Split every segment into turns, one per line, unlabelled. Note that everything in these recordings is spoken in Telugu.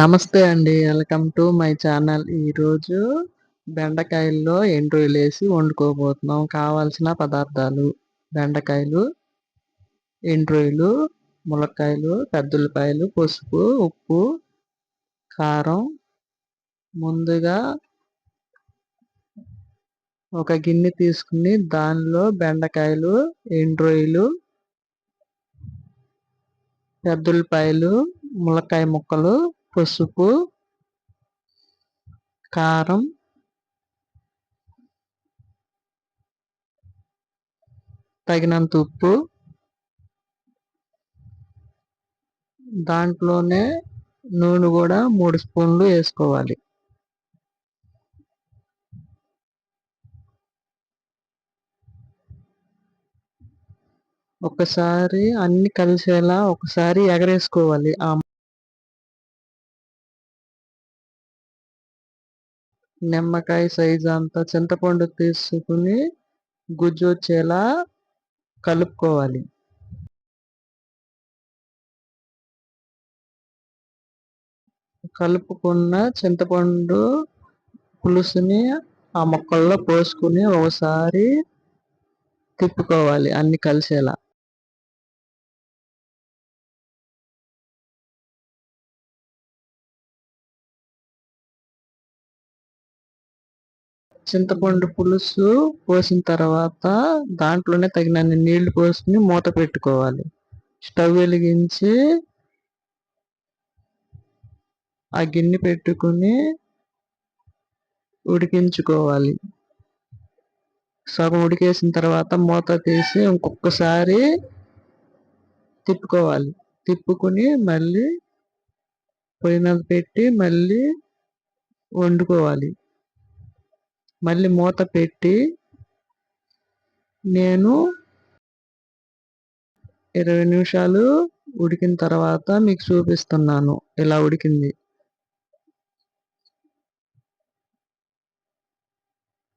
నమస్తే అండి. Welcome to my channel. ఈరోజు బెండకాయల్లో ఎండ్రోయిలు వేసి వండుకోబోతున్నాం. కావాల్సిన పదార్థాలు బెండకాయలు ఎండ్రోయిలు ములక్కాయలు పెద్దలపాయలు పసుపు ఉప్పు కారం. ముందుగా ఒక గిన్నె తీసుకుని దానిలో బెండకాయలు ఎండ్రోయిలు పెద్దలపాయలు ములక్కాయ ముక్కలు పసుపు కారం తగినంత ఉప్పు దాంట్లోనే నూనె కూడా మూడు స్పూన్లు వేసుకోవాలి. ఒకసారి అన్ని కలిసేలా ఒకసారి ఎగరేసుకోవాలి. ఆ నిమ్మకాయ సైజు అంత చింతపండు తీసుకుని గుజ్జు వచ్చేలా కలుపుకోవాలి. కలుపుకున్న చింతపండు పులుసుని ఆ మొక్కల్లో పోసుకుని ఒకసారి తిప్పుకోవాలి అన్ని కలిసేలా. చింతపండు పులుసు పోసిన తర్వాత దాంట్లోనే తగినన్ని నీళ్ళు పోసుకుని మూత పెట్టుకోవాలి. స్టవ్ వెలిగించి ఆ గిన్నె పెట్టుకుని ఉడికించుకోవాలి. సగం ఉడికేసిన తర్వాత మూత తీసి ఇంకొకసారి తిప్పుకోవాలి. తిప్పుకుని మళ్ళీ పొయ్యి మీద పెట్టి మళ్ళీ వండుకోవాలి. మళ్ళీ మూత పెట్టి నేను ఇరవై నిమిషాలు ఉడికిన తర్వాత మీకు చూపిస్తున్నాను ఇలా ఉడికింది.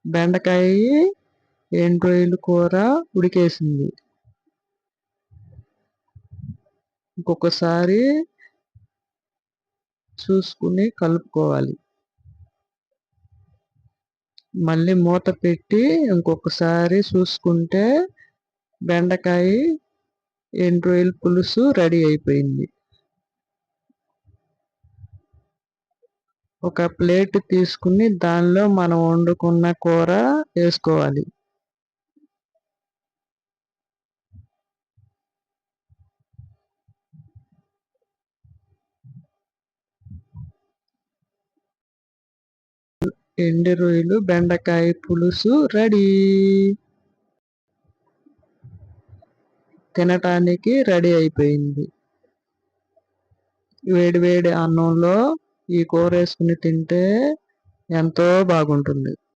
బెండకాయ ఎండు కూర ఉడికేసింది. ఇంకొకసారి చూసుకుని కలుపుకోవాలి. మళ్ళీ మూత పెట్టి ఇంకొకసారి చూసుకుంటే బెండకాయ ఎండు పులుసు రెడీ అయిపోయింది. ఒక ప్లేట్ తీసుకుని దానిలో మనం వండుకున్న కూర వేసుకోవాలి. ఎండు రొయ్యలు బెండకాయ పులుసు రెడీ. తినటానికి రెడీ అయిపోయింది. వేడి వేడి అన్నంలో ఈ కూర వేసుకుని తింటే ఎంతో బాగుంటుంది.